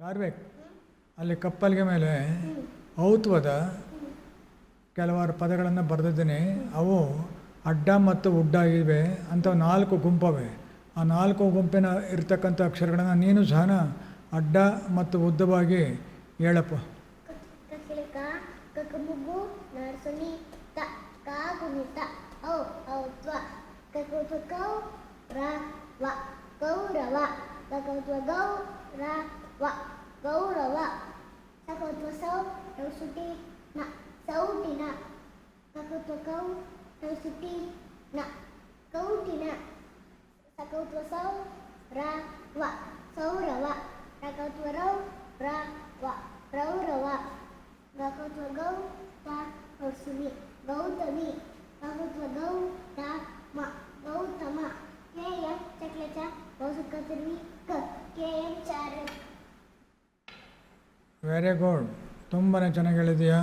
ಚಾರ್ವೆಕ್ ಅಲ್ಲಿ ಕಪ್ಪಲ್ಗೆ ಮೇಲೆ ಔತ್ವದ ಕೆಲವಾರು ಪದಗಳನ್ನು ಬರೆದಿದ್ದೀನಿ ಅವು ಅಡ್ಡ ಮತ್ತು ಉಡ್ಡ ಇವೆ ಅಂತ ನಾಲ್ಕು ಗುಂಪವೆ ಆ ನಾಲ್ಕು ಗುಂಪಿನ ಇರ್ತಕ್ಕಂಥ ಅಕ್ಷರಗಳನ್ನು ನೀನು ಸಹ ಅಡ್ಡ ಮತ್ತು ಉದ್ದವಾಗಿ ಹೇಳಪ್ಪ ಕೌರವ ಗೌರವ ಸಕೌತ್ವ ಸೌ ರೌಸುಟಿ ನ ಸೌಟಿನ ಕಕೌತ್ವ ಕೌ ರೌಸುಟಿ ನ ಕೌಟಿನ ಸಕೌತ್ವ ಸೌ ರ ವ ಸೌರವ ರಕೌತ್ವ ರೌ ರ ವ ರೌರವ ಗಕೌತ್ವ ಗೌ ತ ಹರ್ಸುನಿ ಗೌತಮಿ ಗಕೌತ್ವ ಗೌ ತ ಮ ಗೌತಮ ಕೆ ಎಂ ಚಕ್ಲಚ ಗೌಸುಕ ತಿರುವಿ ವೆರಿ ಗುಡ್ ತುಂಬಾ ಚೆನ್ನಾಗಿ ಹೇಳಿದೀಯಾ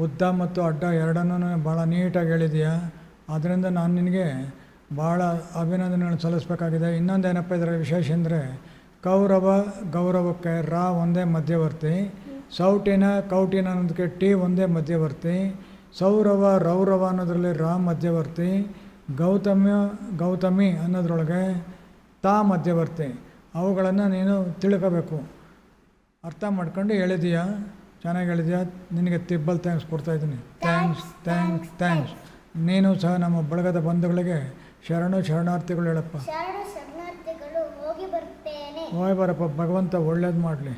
ಉದ್ದ ಮತ್ತು ಅಡ್ಡ ಎರಡನ್ನೂ ಭಾಳ ನೀಟಾಗಿ ಹೇಳಿದೆಯಾ? ಅದರಿಂದ ನಾನು ನಿನಗೆ ಭಾಳ ಅಭಿನಂದನೆಗಳನ್ನು ಸಲ್ಲಿಸಬೇಕಾಗಿದೆ. ಇನ್ನೊಂದೇನಪ್ಪ ಇದರ ವಿಶೇಷ ಅಂದರೆ, ಕೌರವ ಗೌರವಕ್ಕೆ ರಾ ಒಂದೇ ಮಧ್ಯವರ್ತಿ, ಸೌಟಿನ ಕೌಟಿನ ಅನ್ನೋದಕ್ಕೆ ಟಿ ಒಂದೇ ಮಧ್ಯವರ್ತಿ, ಸೌರವ ರೌರವ ಅನ್ನೋದರಲ್ಲಿ ರಾ ಮಧ್ಯವರ್ತಿ ಗೌತಮ್ಯ ಗೌತಮಿ ಅನ್ನೋದ್ರೊಳಗೆ ತಾ ಮಧ್ಯವರ್ತಿ. ಅವುಗಳನ್ನು ನೀನು ತಿಳ್ಕೋಬೇಕು. ಅರ್ಥ ಮಾಡ್ಕೊಂಡು ಹೇಳಿದೀಯಾ? ಚೆನ್ನಾಗಿ ಹೇಳಿದೀಯಾ? ನಿನಗೆ ತಿಬ್ಬಲ್ ಥ್ಯಾಂಕ್ಸ್ ಕೊಡ್ತಾ ಇದ್ದೀನಿ. ಥ್ಯಾಂಕ್ಸ್ ಥ್ಯಾಂಕ್ಸ್ ಥ್ಯಾಂಕ್ಸ್ ನೀನು ಸಹ ನಮ್ಮ ಬಳಗದ ಬಂಧುಗಳಿಗೆ ಶರಣು ಶರಣಾರ್ಥಿಗಳು ಹೇಳಪ್ಪ. ಹೋಗಿ ಬರಪ್ಪ ಭಗವಂತ ಒಳ್ಳೇದು ಮಾಡಲಿ.